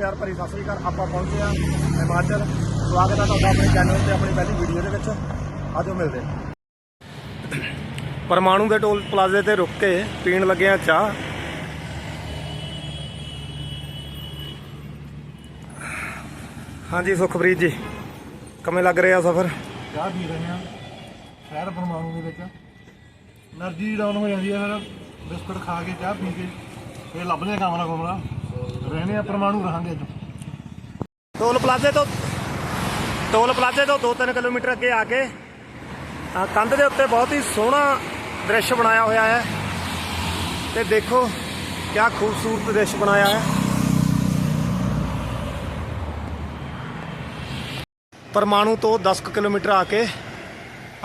ਪਿਆਰ ਭਰੀ ਸਤਿ ਸ੍ਰੀ ਅਕਾਲ। ਆਪਾਂ ਪਹੁੰਚੇ ਆ ਹਿਮਾਚਲ। ਸਵਾਗਤ ਹੈ ਤੁਹਾਡਾ ਆਪਣੇ ਚੈਨਲ ਤੇ, ਆਪਣੀ ਪਹਿਲੀ ਵੀਡੀਓ ਦੇ ਵਿੱਚ। ਆਜੋ ਮਿਲਦੇ ਪਰਮਾਣੂ ਦੇ ਟੋਲ ਪਲਾਜ਼ੇ ਤੇ ਰੁਕ ਕੇ ਪੀਣ ਲੱਗੇ ਆ ਚਾਹ। ਹਾਂਜੀ ਸੁਖਪ੍ਰੀਤ ਜੀ, ਕਿਵੇਂ ਲੱਗ ਰਿਹਾ ਸਫ਼ਰ? ਚਾਹ ਪੀ ਰਹੇ ਹਾਂ। ਸ਼ਹਿਰ ਪਰਮਾਣੂ ਦੇ ਵਿੱਚ। એનર્ਜੀ ਡਾਊਨ ਹੋ ਜਾਂਦੀ ਹੈ ਫਿਰ। ਬਿਸਕੁਟ ਖਾ ਕੇ ਚਾਹ ਪੀ ਕੇ। ਫਿਰ ਲੱਭਦੇ ਕਮਰਾ ਕਮਰਾ ਰਹਿਣੇ ਆ, ਪਰਮਾਣੂ ਰਹਾਂਗੇ ਅੱਜ। ਟੋਲ ਪਲਾਜ਼ੇ ਤੋਂ, ਟੋਲ ਪਲਾਜ਼ੇ ਤੋਂ 2-3 ਕਿਲੋਮੀਟਰ ਅੱਗੇ ਆ ਕੇ ਕੰਧ ਦੇ ਉੱਤੇ ਬਹੁਤ ਹੀ ਸੋਹਣਾ ਦ੍ਰਿਸ਼ ਬਣਾਇਆ ਹੋਇਆ ਹੈ। ਤੇ ਦੇਖੋ, ਕਿਆ ਖੂਬਸੂਰਤ ਦ੍ਰਿਸ਼ ਬਣਾਇਆ ਹੈ। ਪਰਮਾਣੂ ਤੋਂ 10 ਕੁ ਕਿਲੋਮੀਟਰ ਆ ਕੇ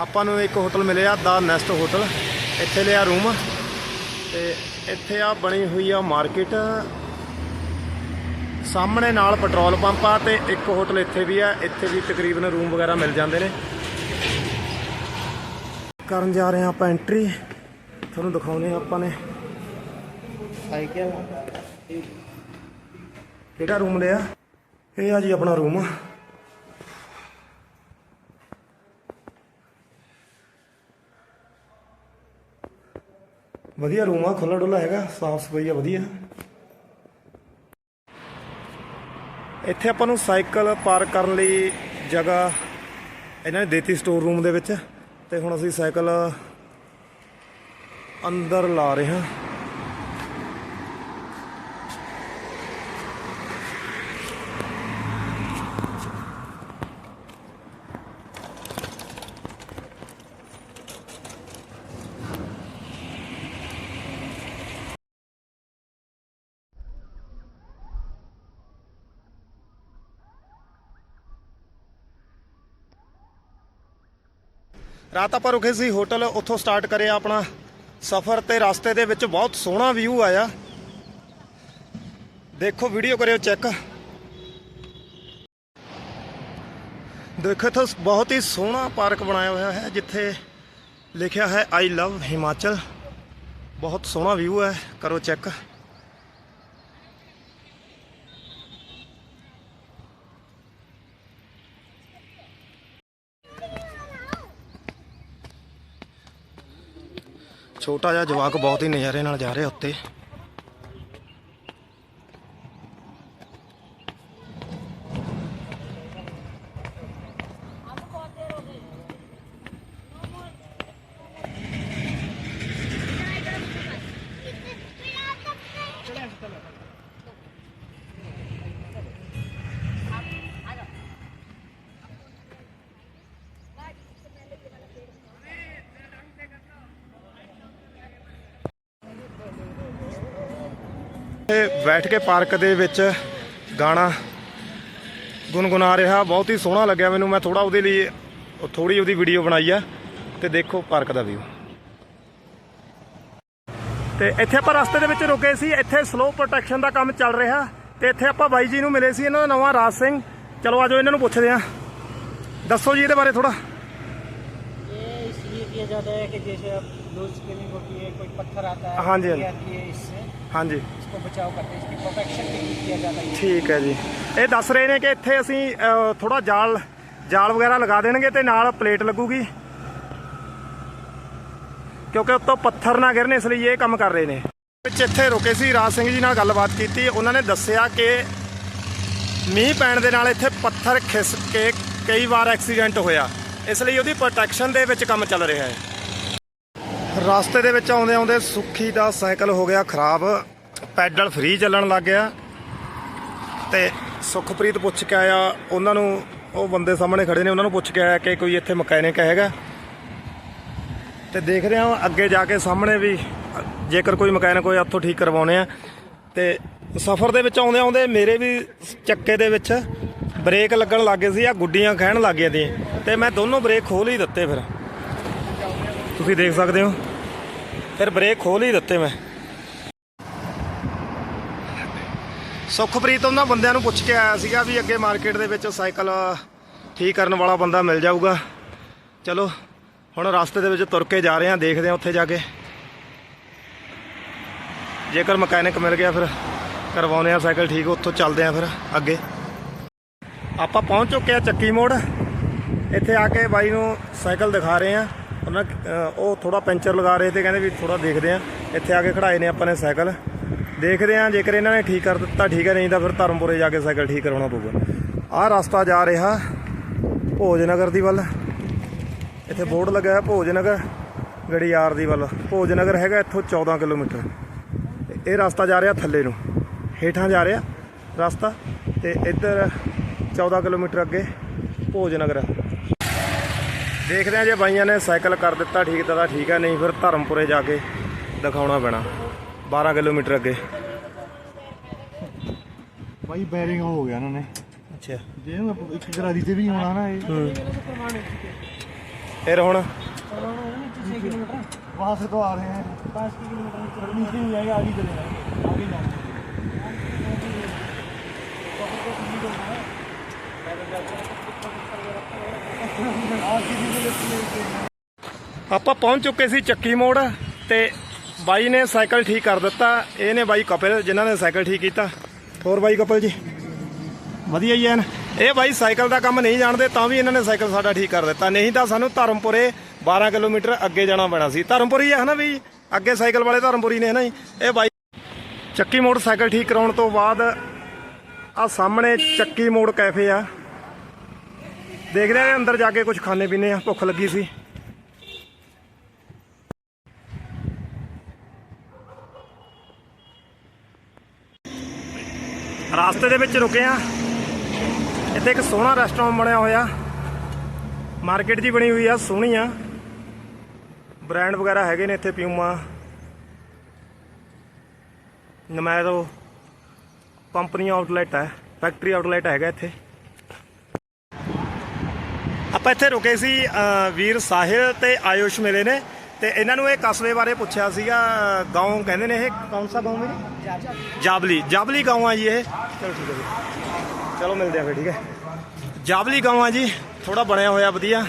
ਆਪਾਂ ਨੂੰ ਇੱਕ ਹੋਟਲ ਮਿਲਿਆ, ਦਾ ਨੈਸਟ ਹੋਟਲ। ਇੱਥੇ ਲਿਆ ਰੂਮ। ਤੇ ਇੱਥੇ ਆ ਬਣੀ ਹੋਈ ਆ ਮਾਰਕੀਟ। ਸਾਹਮਣੇ ਨਾਲ ਪੈਟਰੋਲ ਪੰਪ ਆ ਤੇ ਇੱਕ ਹੋਟਲ ਇੱਥੇ ਵੀ ਆ, ਇੱਥੇ ਵੀ ਤਕਰੀਬਨ ਰੂਮ ਵਗੈਰਾ ਮਿਲ ਜਾਂਦੇ ਨੇ। ਕਰਨ ਜਾ ਰਹੇ ਆ ਆਪਾਂ ਐਂਟਰੀ ਤੁਹਾਨੂੰ ਦਿਖਾਉਨੇ ਆ ਆਪਾਂ ਨੇ। ਸਾਈਕਲ ਕਿਹੜਾ ਰੂਮ ਲਿਆ? ਇਹ ਆ ਜੀ ਆਪਣਾ ਰੂਮ। ਵਧੀਆ ਰੂਮ ਆ ਖੁੱਲਾ ਡੁੱਲਾ ਹੈਗਾ, ਸਾਫ਼ ਸਫ਼ਾਈ ਆ, ਵਧੀਆ। ਇੱਥੇ ਆਪਾਂ ਨੂੰ ਸਾਈਕਲ ਪਾਰਕ ਕਰਨ ਲਈ ਜਗ੍ਹਾ ਇਹਨਾਂ ਨੇ ਦੇਤੀ ਸਟੋਰ ਰੂਮ ਦੇ ਵਿੱਚ ਤੇ ਹੁਣ ਅਸੀਂ ਸਾਈਕਲ ਅੰਦਰ ਲਾ ਰਹੇ ਹਾਂ। ਰਾਤ ਆਪਾਂ ਰੁਕੇ ਸੀ ਹੋਟਲ, ਉੱਥੋਂ ਸਟਾਰਟ ਕਰਿਆ ਆਪਣਾ ਸਫ਼ਰ ਤੇ ਰਸਤੇ ਦੇ ਵਿੱਚ ਬਹੁਤ ਸੋਹਣਾ ਵਿਊ ਆਇਆ। ਦੇਖੋ ਵੀਡੀਓ ਕਰਿਓ ਚੈੱਕ ਦੇਖੋ, ਇੱਥੇ ਬਹੁਤ ਹੀ ਸੋਹਣਾ ਪਾਰਕ ਬਣਾਇਆ ਹੋਇਆ ਹੈ, ਜਿੱਥੇ ਲਿਖਿਆ ਹੈ ਆਈ ਲਵ ਹਿਮਾਚਲ ਬਹੁਤ ਸੋਹਣਾ ਵਿਊ ਹੈ, ਕਰੋ ਚੈੱਕ ਛੋਟਾ ਜਿਹਾ ਜਵਾਕ ਬਹੁਤ ਹੀ ਨਜ਼ਾਰੇ ਨਾਲ ਜਾ ਰਿਹਾ ਉੱਤੇ। ਇਹ ਬੈਠ ਕੇ ਪਾਰਕ ਦੇ ਵਿੱਚ ਗਾਣਾ ਗੁੰਗੁਨਾ ਰਿਹਾ। ਬਹੁਤ ਹੀ ਸੋਹਣਾ ਲੱਗਿਆ ਮੈਨੂੰ। ਮੈਂ ਥੋੜਾ ਉਹਦੇ ਲਈ ਥੋੜੀ ਉਹਦੀ ਵੀਡੀਓ ਬਣਾਈ ਆ ਤੇ ਦੇਖੋ ਪਾਰਕ ਦਾ ਵਿਊ ਤੇ ਇੱਥੇ ਆਪਾਂ ਰਸਤੇ ਦੇ ਵਿੱਚ ਰੁਕੇ ਸੀ। ਇੱਥੇ ਸਲੋ ਪ੍ਰੋਟੈਕਸ਼ਨ ਦਾ ਕੰਮ ਚੱਲ ਰਿਹਾ ਤੇ ਇੱਥੇ ਆਪਾਂ ਬਾਈ ਜੀ ਨੂੰ ਮਿਲੇ ਸੀ। ਇਹਨਾਂ ਦਾ ਨਵਾਂ ਰਾਜ ਸਿੰਘ। ਚਲੋ ਆਜੋ ਇਹਨਾਂ ਨੂੰ ਪੁੱਛਦੇ ਆ ਦੱਸੋ ਜੀ ਇਹਦੇ ਬਾਰੇ ਥੋੜਾ किया जाता है कि जैसे अब लूज स्किमिंग होती है कोई पत्थर आता है हाँ जी, हाँ जी। ये आती है इससे ਹਾਂਜੀ इसको बचाव करते हैं इसकी प्रोटेक्शन के लिए किया जाता है ਠੀਕ ਹੈ ਜੀ ਇਹ ਦੱਸ ਰਹੇ ਨੇ ਕਿ ਇੱਥੇ ਅਸੀਂ ਥੋੜਾ ਜਾਲ ਜਾਲ ਵਗੈਰਾ ਲਗਾ ਦੇਣਗੇ ਤੇ ਨਾਲ ਪਲੇਟ ਲੱਗੂਗੀ ਕਿਉਂਕਿ ਉੱਤੋਂ ਪੱਥਰ ਨਾ ਗਿਰਨ ਇਸ ਲਈ ਇਹ ਕੰਮ ਕਰ ਰਹੇ ਨੇ ਵਿੱਚ ਇੱਥੇ ਰੁਕੇ ਸੀ ਰਾਜ ਸਿੰਘ ਜੀ ਨਾਲ ਗੱਲਬਾਤ ਕੀਤੀ ਉਹਨਾਂ ਨੇ ਦੱਸਿਆ ਕਿ ਮੀਂਹ ਪੈਣ ਦੇ ਨਾਲ ਇੱਥੇ ਪੱਥਰ ਖਿਸ ਕੇ ਕਈ ਵਾਰ ਐਕਸੀਡੈਂਟ ਹੋਇਆ ਇਸ ਲਈ ਉਹਦੀ ਪ੍ਰੋਟੈਕਸ਼ਨ ਦੇ ਵਿੱਚ ਕੰਮ ਚੱਲ ਰਿਹਾ ਹੈ। ਰਸਤੇ ਦੇ ਵਿੱਚ ਆਉਂਦੇ ਆਉਂਦੇ ਸੁੱਖੀ ਦਾ ਸਾਈਕਲ ਹੋ ਗਿਆ ਖਰਾਬ। ਪੈਡਲ ਫ੍ਰੀ ਚੱਲਣ ਲੱਗ ਗਿਆ। ਤੇ ਸੁਖਪ੍ਰੀਤ ਪੁੱਛ ਕੇ ਆਇਆ, ਉਹਨਾਂ ਨੂੰ ਉਹ ਬੰਦੇ ਸਾਹਮਣੇ ਖੜੇ ਨੇ, ਉਹਨਾਂ ਨੂੰ ਪੁੱਛ ਕੇ ਆਇਆ ਕਿ ਕੋਈ ਇੱਥੇ ਮਕੈਨਿਕ ਹੈਗਾ। ਤੇ ਦੇਖਦੇ ਹਾਂ, ਅੱਗੇ ਜਾ ਕੇ ਸਾਹਮਣੇ ਵੀ ਜੇਕਰ ਕੋਈ ਮਕੈਨਿਕ ਹੋਇਆ ਉੱਥੋਂ ਠੀਕ ਕਰਵਾਉਣੇ ਆ। ਤੇ ਸਫ਼ਰ ਦੇ ਵਿੱਚ ਆਉਂਦੇ ਆਉਂਦੇ ਮੇਰੇ ਵੀ ਚੱਕੇ ਦੇ ਵਿੱਚ ਬ੍ਰੇਕ ਲੱਗਣ ਲੱਗੇ ਸੀ ਆ ਗੁੱਡੀਆਂ ਖਹਿਣ ਲੱਗ ਗਈਆਂ ਤੀ। ਤੇ ਮੈਂ ਦੋਨੋਂ ਬ੍ਰੇਕ ਖੋਲ ਹੀ ਦਿੱਤੇ ਫਿਰ। ਤੁਸੀਂ ਦੇਖ ਸਕਦੇ ਹੋ? ਫਿਰ ਬ੍ਰੇਕ ਖੋਲ ਹੀ ਦਿੱਤੇ ਮੈਂ। ਸੁਖਪ੍ਰੀਤ ਉਹਨਾਂ ਬੰਦਿਆਂ ਨੂੰ ਪੁੱਛ ਕੇ ਆਇਆ ਸੀਗਾ ਵੀ ਅੱਗੇ ਮਾਰਕੀਟ ਦੇ ਵਿੱਚ ਸਾਈਕਲ ਠੀਕ ਕਰਨ ਵਾਲਾ ਬੰਦਾ ਮਿਲ ਜਾਊਗਾ। ਚਲੋ, ਹੁਣ ਰਸਤੇ ਦੇ ਵਿੱਚ ਤੁਰ ਕੇ ਜਾ ਰਹੇ ਹਾਂ, ਦੇਖਦੇ ਹਾਂ ਉੱਥੇ ਜਾ ਕੇ। ਜੇਕਰ ਮਕੈਨਿਕ ਮਿਲ ਗਿਆ ਫਿਰ ਕਰਵਾਉਨੇ ਆ ਸਾਈਕਲ ਠੀਕ, ਉੱਥੋਂ ਚੱਲਦੇ ਆ ਫਿਰ ਅੱਗੇ। ਆਪਾਂ ਪਹੁੰਚ ਚੁੱਕੇ ਆ ਚੱਕੀ ਮੋੜ। ਇੱਥੇ ਆ ਕੇ ਬਾਈ ਨੂੰ ਸਾਈਕਲ ਦਿਖਾ ਰਹੇ ਆ। ਉਹਨਾਂ ਉਹ ਥੋੜਾ ਪੈਂਚਰ ਲਗਾ ਰਹੇ ਤੇ ਕਹਿੰਦੇ ਵੀ ਥੋੜਾ ਦੇਖਦੇ ਆ। ਇੱਥੇ ਆ ਕੇ ਖੜਾਏ ਨੇ ਆਪਾਂ ਨੇ ਸਾਈਕਲ। ਦੇਖਦੇ ਆ, ਜੇਕਰ ਇਹਨਾਂ ਨੇ ਠੀਕ ਕਰ ਦਿੱਤਾ, ਠੀਕ ਹੈ ਨਹੀਂ ਤਾਂ ਫਿਰ ਧਰਮਪੁਰੇ ਜਾ ਕੇ ਸਾਈਕਲ ਠੀਕ ਕਰਾਉਣਾ ਪਊਗਾ। ਆਹ ਰਸਤਾ ਜਾ ਰਿਹਾ ਭੋਜਨਗਰ ਦੀ ਵੱਲ। ਇੱਥੇ ਬੋਰਡ ਲੱਗਾ ਹੈ ਭੋਜਨਗਰ, ਗੜੀਆਰ ਦੀ ਵੱਲ। ਭੋਜਨਗਰ ਹੈਗਾ ਇੱਥੋਂ 14 ਕਿਲੋਮੀਟਰ। ਇਹ ਰਸਤਾ ਜਾ ਰਿਹਾ ਥੱਲੇ ਨੂੰ। ਹੇਠਾਂ ਜਾ ਰਿਹਾ ਰਸਤਾ ਤੇ ਇੱਧਰ 14 ਕਿਲੋਮੀਟਰ ਅੱਗੇ ਭੋਜਨਗਰ। ਦੇਖਦੇ ਆ ਜੇ ਬਾਈਆਂ ਨੇ ਸਾਈਕਲ ਕਰ ਦਿੱਤਾ ਠੀਕ ਤਾਂ ਠੀਕ ਹੈ ਨਹੀਂ ਫਿਰ ਧਰਮਪੁਰੇ ਜਾ ਕੇ ਦਿਖਾਉਣਾ ਪੈਣਾ। 12 ਕਿਲੋਮੀਟਰ ਅੱਗੇ। ਬਾਈ ਬੈਰਿੰਗ ਹੋ ਗਿਆ ਇਹਨਾਂ ਨੇ। ਅੱਛਾ। ਜੇ ਇੱਕ ਗਰਾਦੀ ਤੇ ਵੀ ਹੋਣਾ ਨਾ ਇਹ। ਫਿਰ ਹੁਣ? ਵਾਸ ਤੋਂ ਆ ਰਹੇ ਹਾਂ। 5 ਕਿਲੋਮੀਟਰ ਨੀਚੇ ਨੂੰ ਜਾਏਗਾ ਆਗੇ ਚਲੇ ਜਾਏਗਾ। ਜਾਣਾ। ਆਪਾਂ ਪਹੁੰਚ ਚੁੱਕੇ ਸੀ ਚੱਕੀ ਮੋੜ ਤੇ ਬਾਈ ਨੇ ਸਾਈਕਲ ਠੀਕ ਕਰ ਦਿੱਤਾ। ਇਹ ਨੇ ਬਾਈ ਕਪਿਲ, ਜਿਨ੍ਹਾਂ ਨੇ ਸਾਈਕਲ ਠੀਕ ਕੀਤਾ। ਹੋਰ ਬਾਈ ਕਪਿਲ ਜੀ? ਵਧੀਆ ਹੀ ਐਨ। ਇਹ ਬਾਈ ਸਾਈਕਲ ਦਾ ਕੰਮ ਨਹੀਂ ਜਾਣਦੇ, ਤਾਂ ਵੀ ਇਹਨਾਂ ਨੇ ਸਾਈਕਲ ਸਾਡਾ ਠੀਕ ਕਰ ਦਿੱਤਾ। ਨਹੀਂ ਤਾਂ ਸਾਨੂੰ ਧਰਮਪੁਰੇ 12 ਕਿਲੋਮੀਟਰ ਅੱਗੇ ਜਾਣਾ ਪੈਣਾ ਸੀ। ਧਰਮਪੁਰੀ ਹੈ ਹਨਾ ਵੀ ਅੱਗੇ ਸਾਈਕਲ ਵਾਲੇ ਧਰਮਪੁਰੀ ਨੇ, ਹਨਾ ਜੀ? ਇਹ ਬਾਈ ਚੱਕੀ ਮੋੜ ਸਾਈਕਲ ਠੀਕ ਕਰਾਉਣ ਤੋਂ ਬਾਅਦ ਆ ਸਾਹਮਣੇ ਚੱਕੀ ਮੋੜ ਕੈਫੇ ਆ। ਦੇਖਦੇ ਆ ਅੰਦਰ ਜਾ ਕੇ ਕੁਝ ਖਾਣੇ ਪੀਣੇ ਆ, ਭੁੱਖ ਲੱਗੀ ਸੀ। ਰਾਸਤੇ ਦੇ ਵਿੱਚ ਰੁਕੇ ਆ। ਇੱਥੇ ਇੱਕ ਸੋਹਣਾ ਰੈਸਟੋਰੈਂਟ ਬਣਿਆ ਹੋਇਆ। ਮਾਰਕੀਟ ਜੀ ਬਣੀ ਹੋਈ ਆ, ਸੋਹਣੀ ਆ। ਬ੍ਰਾਂਡ ਵਗੈਰਾ ਹੈਗੇ ਨੇ ਇੱਥੇ ਪਿਊਮਾ। ਨਮੈਰੋ। ਕੰਪਨੀ ਆਊਟਲੈਟ ਹੈ ਫੈਕਟਰੀ ਆਊਟਲੈਟ ਹੈਗਾ ਇੱਥੇ। ਆਪਾਂ ਇੱਥੇ ਰੁਕੇ ਸੀ ਅ, ਵੀਰ ਸਾਹਿਲ ਤੇ ਆਯੁਸ਼ ਮਿਲੇ ਨੇ ਤੇ ਇਹਨਾਂ ਨੂੰ ਇਹ ਕਸਬੇ ਬਾਰੇ ਪੁੱਛਿਆ ਸੀਗਾ گاؤں ਕਹਿੰਦੇ ਨੇ ਇਹ ਕੌਣ ਸਾ گاؤں ਮੇਰੇ ਜਾਬਲੀ ਜਾਬਲੀ گاؤں ਆ ਜੀ ਇਹ ਚਲੋ ਠੀਕ ਹੈ ਜੀ ਚਲੋ ਮਿਲਦੇ ਆ ਫਿਰ ਠੀਕ ਹੈ ਜਾਬਲੀ گاؤں ਆ ਜੀ ਥੋੜਾ ਬਣਿਆ ਹੋਇਆ ਵਧੀਆ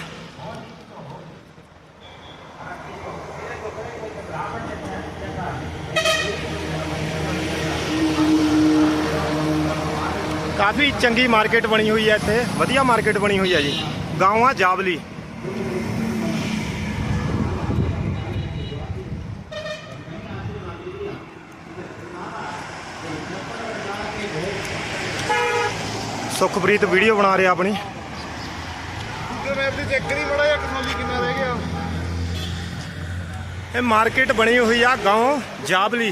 ਕਾਫੀ ਚੰਗੀ ਮਾਰਕੀਟ ਬਣੀ ਹੋਈ ਹੈ ਇੱਥੇ ਵਧੀਆ ਮਾਰਕੀਟ ਬਣੀ ਹੋਈ ਹੈ ਜੀ گاؤں ਆ ਜਾਬਲੀ ਸੁਖਪ੍ਰੀਤ ਵੀਡੀਓ ਬਣਾ ਰਿਹਾ ਆਪਣੀ ਗੂਗਲ ਮੈਪ ਤੇ ਚੈੱਕ ਕਰੀ ਬੜਾ ਜਿਹਾ ਕਸੌਲੀ ਕਿੰਨਾ ਰਹਿ ਗਿਆ ਇਹ ਮਾਰਕੀਟ ਬਣੀ ਹੋਈ ਆ گاؤں ਜਾਬਲੀ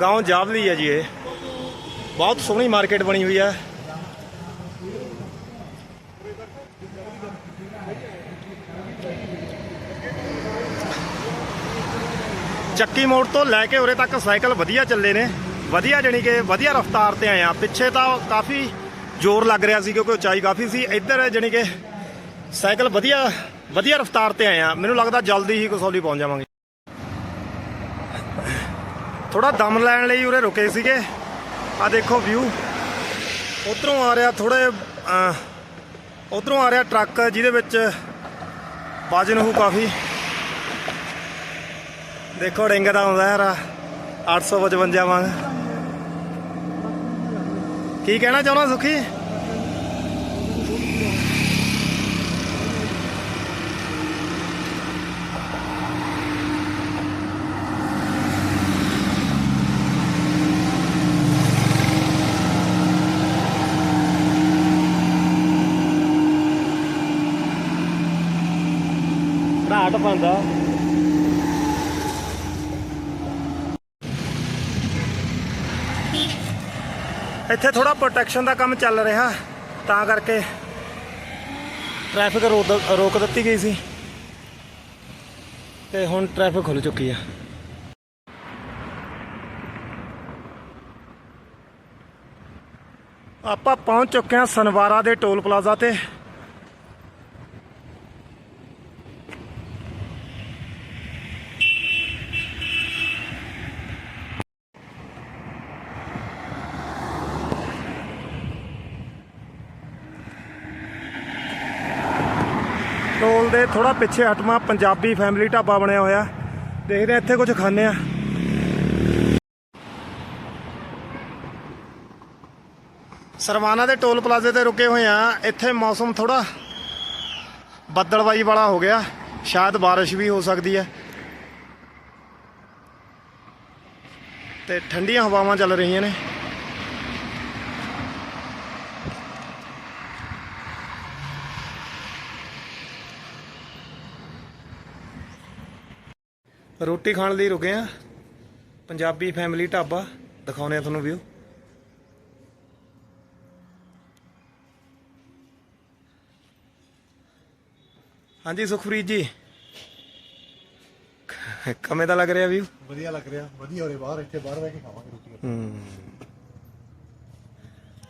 گاؤں ਜਾਬਲੀ ਹੈ ਜੀ ਇਹ ਬਹੁਤ ਸੋਹਣੀ ਮਾਰਕੀਟ ਬਣੀ ਹੋਈ ਹੈ ਚੱਕੀ ਮੋੜ ਤੋਂ ਲੈ ਕੇ ਉਰੇ ਤੱਕ ਸਾਈਕਲ ਵਧੀਆ ਚੱਲੇ ਨੇ। ਵਧੀਆ ਜਾਣੀ ਕਿ ਵਧੀਆ ਰਫ਼ਤਾਰ ਤੇ ਆਏ ਆ। ਪਿੱਛੇ ਤਾਂ ਕਾਫੀ ਜ਼ੋਰ ਲੱਗ ਰਿਹਾ ਸੀ ਕਿਉਂਕਿ ਉਚਾਈ ਕਾਫੀ ਸੀ। ਇੱਧਰ ਜਾਣੀ ਕਿ ਸਾਈਕਲ ਵਧੀਆ ਵਧੀਆ ਰਫ਼ਤਾਰ ਤੇ ਆਏ ਆ। ਮੈਨੂੰ ਲੱਗਦਾ ਜਲਦੀ ਹੀ ਕਸੌਲੀ ਪਹੁੰਚ ਜਾਵਾਂਗੇ। ਥੋੜਾ ਦਮ ਲੈਣ ਲਈ ਉਰੇ ਰੁਕੇ ਸੀਗੇ। ਆ ਦੇਖੋ ਵਿਊ ਉਧਰੋਂ ਆ ਰਿਹਾ ਥੋੜੇ ਉਧਰੋਂ ਆ ਰਿਹਾ ਟਰੱਕ ਜਿਹਦੇ ਵਿੱਚ ਵਜਨ ਹੋ ਕਾਫੀ। ਦੇਖੋ ਰਿੰਗ ਦਾ ਆਉਂਦਾ ਯਾਰ। 855 ਵਾਂਗ। ਕੀ ਕਹਿਣਾ ਚਾਹੁੰਦਾ ਸੁਖੀ? ਘਾਟ ਪੈਂਦਾ ਇੱਥੇ ਥੋੜਾ ਪ੍ਰੋਟੈਕਸ਼ਨ ਦਾ ਕੰਮ ਚੱਲ ਰਿਹਾ, ਤਾਂ ਕਰਕੇ ਟ੍ਰੈਫਿਕ ਰੋਕ ਰੋਕ ਦਿੱਤੀ ਗਈ ਸੀ। ਤੇ ਹੁਣ ਟ੍ਰੈਫਿਕ ਖੁੱਲ ਚੁੱਕੀ ਆ। ਆਪਾਂ ਪਹੁੰਚ ਚੁੱਕੇ ਹਾਂ ਸਨਵਾਰਾ ਦੇ ਟੋਲ ਪਲਾਜ਼ਾ ਤੇ। ਟੋਲ ਦੇ ਥੋੜਾ ਪਿੱਛੇ ਹਟਵਾ ਪੰਜਾਬੀ ਫੈਮਿਲੀ ਢਾਬਾ ਬਣਿਆ ਹੋਇਆ। ਦੇਖਦੇ ਹਾਂ ਇੱਥੇ ਕੁਝ ਖਾਣੇ ਆ ਸਰਵਾਨਾ ਦੇ ਟੋਲ ਪਲਾਜ਼ੇ ਤੇ ਰੁਕੇ ਹੋਏ ਆ ਇੱਥੇ ਮੌਸਮ ਥੋੜਾ ਬੱਦਲਵਾਈ ਵਾਲਾ ਹੋ ਗਿਆ। ਸ਼ਾਇਦ ਬਾਰਿਸ਼ ਵੀ ਹੋ ਸਕਦੀ ਹੈ। ਤੇ ਠੰਡੀਆਂ ਹਵਾਵਾਂ ਚੱਲ ਰਹੀਆਂ ਨੇ। ਰੋਟੀ ਖਾਣ ਲਈ ਰੁਕੇ ਆ। ਪੰਜਾਬੀ ਫੈਮਿਲੀ ਢਾਬਾ ਦਿਖਾਉਨੇ ਆ ਤੁਹਾਨੂੰ ਵਿਊ ਹਾਂਜੀ ਸੁਖਪ੍ਰੀਤ ਜੀ। ਕਮੇ ਦਾ ਲੱਗ ਰਿਹਾ ਵਿਊ ਵਧੀਆ ਲੱਗ ਰਿਹਾ ਵਧੀਆ ਹੋਰੇ ਬਾਹਰ ਇੱਥੇ ਬਾਹਰ ਬਹਿ ਕੇ ਖਾਵਾਂਗੇ ਰੋਟੀ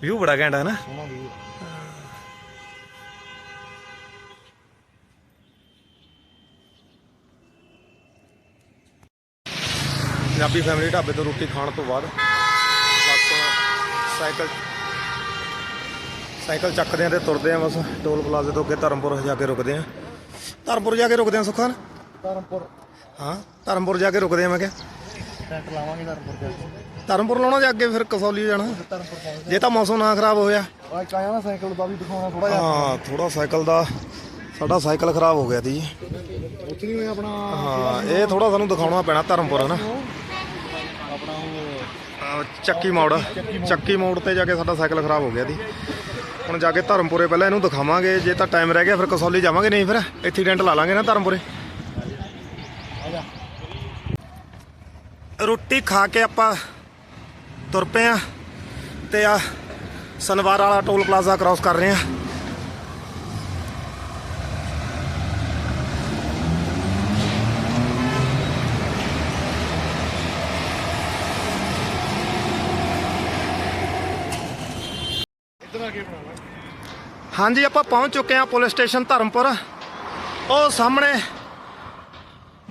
ਵਿਊ ਬੜਾ ਘੈਂਟ ਹੈ ਨਾ। ਸੋਹਣਾ ਵੀ ਪੰਜਾਬੀ ਫੈਮਿਲੀ ਢਾਬੇ ਤੋਂ ਰੋਟੀ ਖਾਣ ਤੋਂ ਬਾਅਦ ਬਸ ਸਾਈਕਲ ਸਾਈਕਲ ਚੱਕਦੇ ਆ ਤੇ ਤੁਰਦੇ ਆ ਬਸ ਟੋਲ ਪਲਾਜ਼ੇ ਤੋਂ ਅੱਗੇ ਧਰਮਪੁਰ ਜਾ ਕੇ ਰੁਕਦੇ ਆ। ਧਰਮਪੁਰ ਜਾ ਕੇ ਰੁਕਦੇ ਆ ਸੁਖਾਨ? ਧਰਮਪੁਰ। ਹਾਂ ਧਰਮਪੁਰ ਜਾ ਕੇ ਰੁਕਦੇ ਆ ਮੈਂ ਕਿਹਾ। ਟੈਂਟ ਲਾਵਾਂਗੇ ਧਰਮਪੁਰ ਜਾ ਧਰਮਪੁਰ ਲਾਉਣਾ ਜਾਂ ਅੱਗੇ ਫਿਰ ਕਸੌਲੀ ਜਾਣਾ? ਜੇ ਤਾਂ ਮੌਸਮ ਨਾ ਖਰਾਬ ਹੋਇਆ। ਆ ਇੱਕ ਆਇਆ ਨਾ ਸਾਈਕਲ ਦਾ ਵੀ ਦਿਖਾਉਣਾ ਥੋੜਾ ਜਿਹਾ। ਹਾਂ ਥੋੜਾ ਸਾਈਕਲ ਦਾ ਸਾਡਾ ਸਾਈਕਲ ਖਰਾਬ ਹੋ ਗਿਆ ਸੀ ਜੀ। ਉੱਥੇ ਨਹੀਂ ਹੋਇਆ ਆਪਣਾ ਹਾਂ ਇਹ ਥੋੜਾ ਸਾਨੂੰ ਦਿਖਾਉਣਾ ਪੈਣਾ ਧਰਮਪੁਰ ਹੈ ਨਾ? ਆਪਣਾ ਉਹ ਅਹ ਚੱਕੀ ਮੋੜ। ਚੱਕੀ ਮੋੜ ਤੇ ਜਾ ਕੇ ਸਾਡਾ ਸਾਈਕਲ ਖਰਾਬ ਹੋ ਗਿਆ ਸੀ ਹੁਣ ਜਾ ਕੇ ਧਰਮਪੁਰੇ ਪਹਿਲਾਂ ਇਹਨੂੰ ਦਿਖਾਵਾਂਗੇ। ਜੇ ਤਾਂ ਟਾਈਮ ਰਹਿ ਗਿਆ, ਫਿਰ ਕਸੌਲੀ ਜਾਵਾਂਗੇ, ਨਹੀਂ ਫਿਰ? ਇੱਥੇ ਡੈਂਟ ਲਾ ਲਾਂਗੇ ਨਾ ਧਰਮਪੁਰੇ। ਰੋਟੀ ਖਾ ਕੇ ਆਪਾਂ ਤੁਰ ਪਏ ਆ ਤੇ ਆ ਸਨਵਾਰ ਵਾਲਾ ਟੋਲ ਪਲਾਜ਼ਾ ਕ੍ਰਾਸ ਕਰ ਰਹੇ ਆ। ਹਾਂਜੀ ਆਪਾਂ ਪਹੁੰਚ ਚੁੱਕੇ ਹਾਂ ਪੁਲਿਸ ਸਟੇਸ਼ਨ ਧਰਮਪੁਰ। ਉਹ ਸਾਹਮਣੇ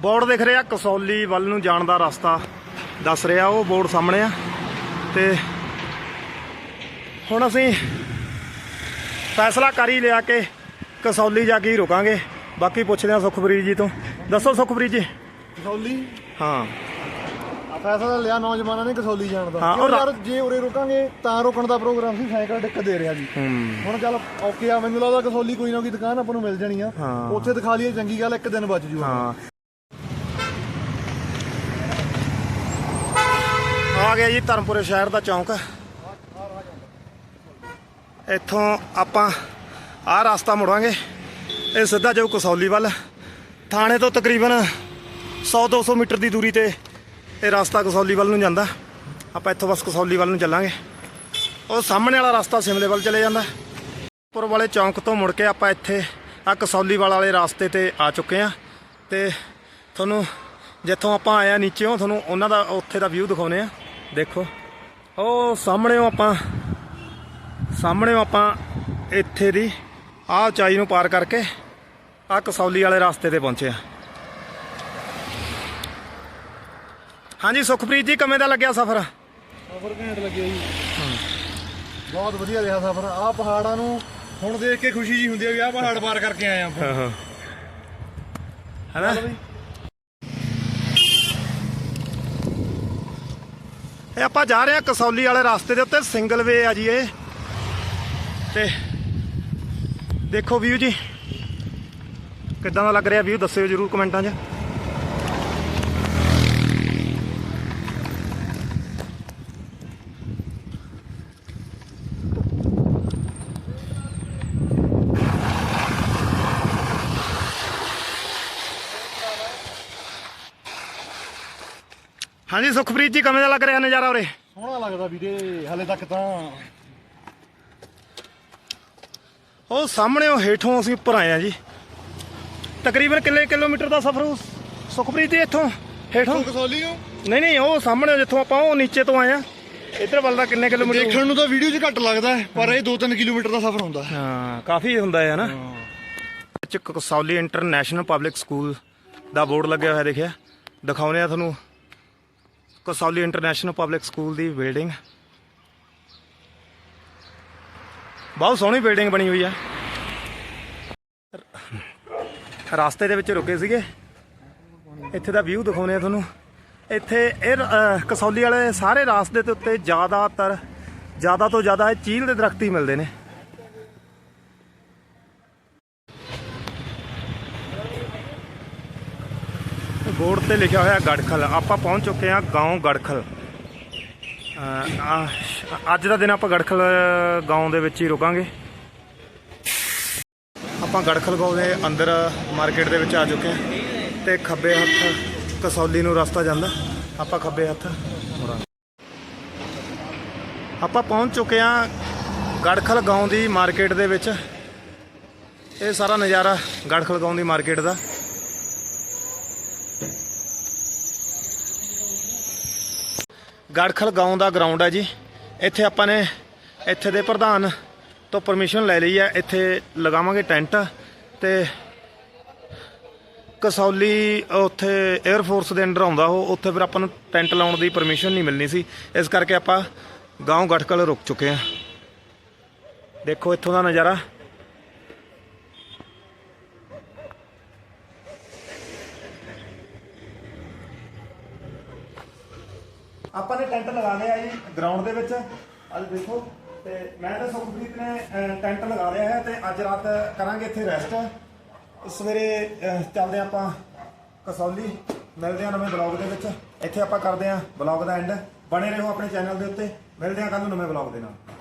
ਬੋਰਡ ਦਿਖ ਰਿਹਾ ਕਸੌਲੀ ਵੱਲ ਨੂੰ ਜਾਣ ਦਾ ਰਸਤਾ ਦੱਸ ਰਿਹਾ ਉਹ ਬੋਰਡ ਸਾਹਮਣੇ ਆ। ਤੇ ਹੁਣ ਅਸੀਂ ਫੈਸਲਾ ਕਰ ਹੀ ਲਿਆ ਕਿ ਕਸੌਲੀ ਜਾ ਕੇ ਹੀ ਰੁਕਾਂਗੇ। ਬਾਕੀ ਪੁੱਛਦੇ ਹਾਂ ਸੁਖਪ੍ਰੀਤ ਜੀ ਤੋਂ। ਦੱਸੋ ਸੁਖਪ੍ਰੀਤ ਜੀ। ਕਸੌਲੀ? ਹਾਂ। ਆ ਫੈਸਲਾ ਲਿਆ ਨੌਜਵਾਨਾਂ ਨੇ ਕਸੌਲੀ ਜਾਣ ਦਾ। ਹਾਂ, ਉਹ ਕਿਉਂ ਰਾ- ਯਾਰ ਜੇ ਉਰੇ ਰੁਕਾਂਗੇ ਤਾਂ ਰੁਕਣ ਦਾ ਪ੍ਰੋਗਰਾਮ ਸੀ ਸਾਈਕਲ ਡਿੱਕ ਦੇ ਰਿਹਾ ਜੀ। ਹੂੰ। ਹੁਣ ਚੱਲ ਓਕੇ ਆ ਮੈਨੂੰ ਲੱਗਦਾ ਕਸੌਲੀ ਕੋਈ ਨਾ ਕੋਈ ਦੁਕਾਨ ਆਪਾਂ ਨੂੰ ਮਿਲ ਜਾਣੀ ਆ। ਹਾਂ। ਉੱਥੇ ਦਿਖਾ ਲਈਏ ਚੰਗੀ ਗੱਲ ਇੱਕ ਦਿਨ ਬਚ ਜੂ। ਹਾਂ। ਆ ਗਿਆ ਜੀ ਧਰਮਪੁਰੇ ਸ਼ਹਿਰ ਦਾ ਚੌਂਕ। ਇੱਥੋਂ ਆਪਾਂ ਆਹ ਰਸਤਾ ਮੁੜਾਂਗੇ। ਇਹ ਸਿੱਧਾ ਜਾਊ ਕਸੌਲੀ ਵੱਲ। ਥਾਣੇ ਤੋਂ ਤਕਰੀਬਨ 100-200 ਮੀਟਰ ਦੀ ਦੂਰੀ ਤੇ ਇਹ ਰਸਤਾ ਕਸੌਲੀ ਵੱਲ ਨੂੰ ਜਾਂਦਾ। ਆਪਾਂ ਇੱਥੋਂ ਬਸ ਕਸੌਲੀ ਵੱਲ ਨੂੰ ਚੱਲਾਂਗੇ। ਉਹ ਸਾਹਮਣੇ ਵਾਲਾ ਰਸਤਾ ਸਿਮਲੇ ਵੱਲ ਚਲੇ ਜਾਂਦਾ। ਪੁਰ ਵਾਲੇ ਚੌਂਕ ਤੋਂ ਮੁੜ ਕੇ ਆਪਾਂ ਇੱਥੇ ਆ ਕਸੌਲੀ ਵਾਲੇ ਰਸਤੇ ਤੇ ਆ ਚੁੱਕੇ ਆ ਤੇ ਤੁਹਾਨੂੰ ਜਿੱਥੋਂ ਆਪਾਂ ਆਏ ਆ ਨੀਚੇੋਂ ਤੁਹਾਨੂੰ ਉਹਨਾਂ ਦਾ ਉੱਥੇ ਦਾ ਵਿਊ ਦਿਖਾਉਨੇ ਆ ਦੇਖੋ, ਉਹ ਸਾਹਮਣੇੋਂ ਆਪਾਂ ਸਾਹਮਣੇੋਂ ਆਪਾਂ ਇੱਥੇ ਦੀ ਆਹ ਉਚਾਈ ਨੂੰ ਪਾਰ ਕਰਕੇ ਆ ਕਸੌਲੀ ਵਾਲੇ ਰਸਤੇ ਤੇ ਪਹੁੰਚੇ ਆ ਹਾਂਜੀ ਸੁਖਪ੍ਰੀਤ ਜੀ ਕਿਵੇਂ ਦਾ ਲੱਗਿਆ ਸਫ਼ਰ? ਸਫ਼ਰ ਘੈਂਟ ਲੱਗਿਆ ਜੀ। ਬਹੁਤ ਵਧੀਆ ਰਿਹਾ ਸਫ਼ਰ। ਆ ਪਹਾੜਾਂ ਨੂੰ ਹੁਣ ਦੇਖ ਕੇ ਖੁਸ਼ੀ ਜੀ ਹੁੰਦੀ ਆ ਵੀ ਆ ਪਹਾੜ ਪਾਰ ਕਰਕੇ ਆਏ ਆਪਾਂ। ਹਾਂ ਹੈਨਾ? ਇਹ ਆਪਾਂ ਜਾ ਰਹੇ ਹਾਂ ਕਸੌਲੀ ਵਾਲੇ ਰਸਤੇ ਦੇ ਉੱਤੇ ਸਿੰਗਲ ਵੇ ਆ ਜੀ ਇਹ। ਤੇ ਦੇਖੋ ਵਿਊ ਜੀ। ਕਿੱਦਾਂ ਦਾ ਲੱਗ ਰਿਹਾ ਵਿਊ ਦੱਸਿਓ ਜਰੂਰ ਕਮੈਂਟਾਂ 'ਚ। ਹਾਂਜੀ ਸੁਖਪ੍ਰੀਤ ਜੀ ਕਿਵੇਂ ਦਾ ਲੱਗ ਰਿਹਾ ਨਜ਼ਾਰਾ ਉਰੇ? ਸੋਹਣਾ ਲੱਗਦਾ ਵੀਰੇ ਹਲੇ ਤੱਕ ਤਾਂ। ਉਹ ਸਾਹਮਣੇ ਉਹ ਹੇਠੋਂ ਅਸੀਂ ਉੱਪਰ ਆਏ ਆ ਜੀ। ਤਕਰੀਬਨ ਕਿੰਨੇ ਕਿਲੋਮੀਟਰ ਦਾ ਸਫ਼ਰ ਉਹ ਸੁਖਪ੍ਰੀਤ ਜੀ ਇੱਥੋਂ? ਹੇਠੋਂ? ਕਸੌਲੀ ਨੂੰ ਨਹੀਂ ਨਹੀਂ ਉਹ ਸਾਹਮਣੇ ਜਿੱਥੋਂ ਆਪਾਂ ਉਹ ਨੀਚੇ ਤੋਂ ਆਏ ਆ। ਇੱਧਰ ਵੱਲ ਦਾ ਕਿੰਨੇ ਕਿਲੋਮੀਟਰ ਦੇਖਣ ਨੂੰ ਤਾਂ ਵੀਡੀਓ 'ਚ ਘੱਟ ਲੱਗਦਾ ਹੈ, ਪਰ ਇਹ 2-3 ਕਿਲੋਮੀਟਰ ਦਾ ਸਫ਼ਰ ਹੁੰਦਾ ਹੈ। ਹਾਂ ਕਾਫੀ ਹੁੰਦਾ ਹੈ ਨਾ? ਵਿੱਚ ਕਸੌਲੀ ਇੰਟਰਨੈਸ਼ਨਲ ਪਬਲਿਕ ਸਕੂਲ ਦਾ ਬੋਰਡ ਲੱਗਿਆ ਹੋਇਆ ਦੇਖਿਆ? ਦਿਖਾਉਨੇ ਆ ਤੁਹਾਨੂੰ। ਕਸੌਲੀ ਇੰਟਰਨੈਸ਼ਨਲ ਪਬਲਿਕ ਸਕੂਲ ਦੀ ਬਿਲਡਿੰਗ ਬਹੁਤ ਸੋਹਣੀ ਬਿਲਡਿੰਗ ਬਣੀ ਹੋਈ ਆ। ਰਸਤੇ ਦੇ ਵਿੱਚ ਰੁਕੇ ਸੀਗੇ। ਇੱਥੇ ਦਾ ਵਿਊ ਦਿਖਾਉਨੇ ਆ ਤੁਹਾਨੂੰ। ਇੱਥੇ ਇਹ ਕਸੌਲੀ ਵਾਲੇ ਸਾਰੇ ਰਾਸਤੇ ਦੇ ਉੱਤੇ ਜ਼ਿਆਦਾਤਰ, ਜ਼ਿਆਦਾ ਤੋਂ ਜ਼ਿਆਦਾ ਇਹ ਚੀਲ ਦੇ ਦਰਖਤ ਹੀ ਮਿਲਦੇ ਨੇ। ਬੋਰਡ ਤੇ ਲਿਖਿਆ ਹੋਇਆ ਗੜਖਲ ਆਪਾਂ ਪਹੁੰਚ ਚੁੱਕੇ ਹਾਂ گاؤں ਗੜਖਲ ਅਹ ਆ- ਅੱਜ ਦਾ ਦਿਨ ਆਪਾਂ ਗੜਖਲ گاؤں ਦੇ ਵਿੱਚ ਹੀ ਰੁਕਾਂਗੇ ਆਪਾਂ ਗੜਖਲ ਗਾਉਂ ਦੇ ਅੰਦਰ ਮਾਰਕੀਟ ਦੇ ਵਿੱਚ ਆ ਚੁੱਕੇ ਹਾਂ ਤੇ ਖੱਬੇ ਹੱਥ ਕਸੌਲੀ ਨੂੰ ਰਸਤਾ ਜਾਂਦਾ ਆਪਾਂ ਖੱਬੇ ਹੱਥ ਮੁੜਾਂਗੇ ਆਪਾਂ ਪਹੁੰਚ ਚੁੱਕੇ ਹਾਂ ਗੜਖਲ ਗਾਉਂ ਦੀ ਮਾਰਕੀਟ ਦੇ ਵਿੱਚ ਇਹ ਸਾਰਾ ਨਜ਼ਾਰਾ ਗੜਖਲ ਗਾਉਂ ਦੀ ਮਾਰਕੀਟ ਦਾ ਗੜਖਲ ਗਾਉਂ ਦਾ ਗਰਾਊਂਡ ਹੈ ਜੀ। ਇੱਥੇ ਆਪਾਂ ਨੇ ਇੱਥੇ ਦੇ ਪ੍ਰਧਾਨ ਤੋਂ ਪਰਮਿਸ਼ਨ ਲੈ ਲਈ ਹੈ ਇੱਥੇ ਲਗਾਵਾਂਗੇ ਟੈਂਟ ਤੇ ਕਸੌਲੀ ਉੱਥੇ 에ਅਰ ਫੋਰਸ ਦੇ ਅੰਡਰ ਆਉਂਦਾ ਉਹ, ਉੱਥੇ ਫਿਰ ਆਪਾਂ ਨੂੰ ਟੈਂਟ ਲਾਉਣ ਦੀ ਪਰਮਿਸ਼ਨ ਨਹੀਂ ਮਿਲਣੀ ਸੀ। ਇਸ ਕਰਕੇ ਆਪਾਂ ਗਾਉਂ ਗੜਖਲ ਰੁਕ ਚੁੱਕੇ ਹਾਂ ਦੇਖੋ ਇੱਥੋਂ ਦਾ ਨਜ਼ਾਰਾ ਆਪਾਂ ਨੇ ਟੈਂਟ ਲਗਾ ਲਿਆ ਜੀ ਗਰਾਊਂਡ ਦੇ ਵਿੱਚ। ਅੱਜ ਦੇਖੋ, ਤੇ ਮੈਂ ਤੇ ਸੁਖਪ੍ਰੀਤ ਨੇ ਟੈਂਟ ਲਗਾ ਲਿਆ ਹੈ ਤੇ ਅੱਜ ਰਾਤ ਕਰਾਂਗੇ ਇੱਥੇ ਰੈਸਟ ਸਵੇਰੇ ਚੱਲਦੇ ਹਾਂ ਆਪਾਂ ਕਸੌਲੀ, ਮਿਲਦੇ ਹਾਂ ਨਵੇਂ ਬਲੌਗ ਦੇ ਵਿੱਚ। ਇੱਥੇ ਆਪਾਂ ਕਰਦੇ ਹਾਂ ਬਲੌਗ ਦਾ ਐਂਡ ਬਣੇ ਰਹੋ ਆਪਣੇ ਚੈਨਲ ਦੇ ਉੱਤੇ। ਮਿਲਦੇ ਹਾਂ ਕੱਲ ਨੂੰ ਨਵੇਂ ਬਲੌਗ ਦੇ ਨਾਲ।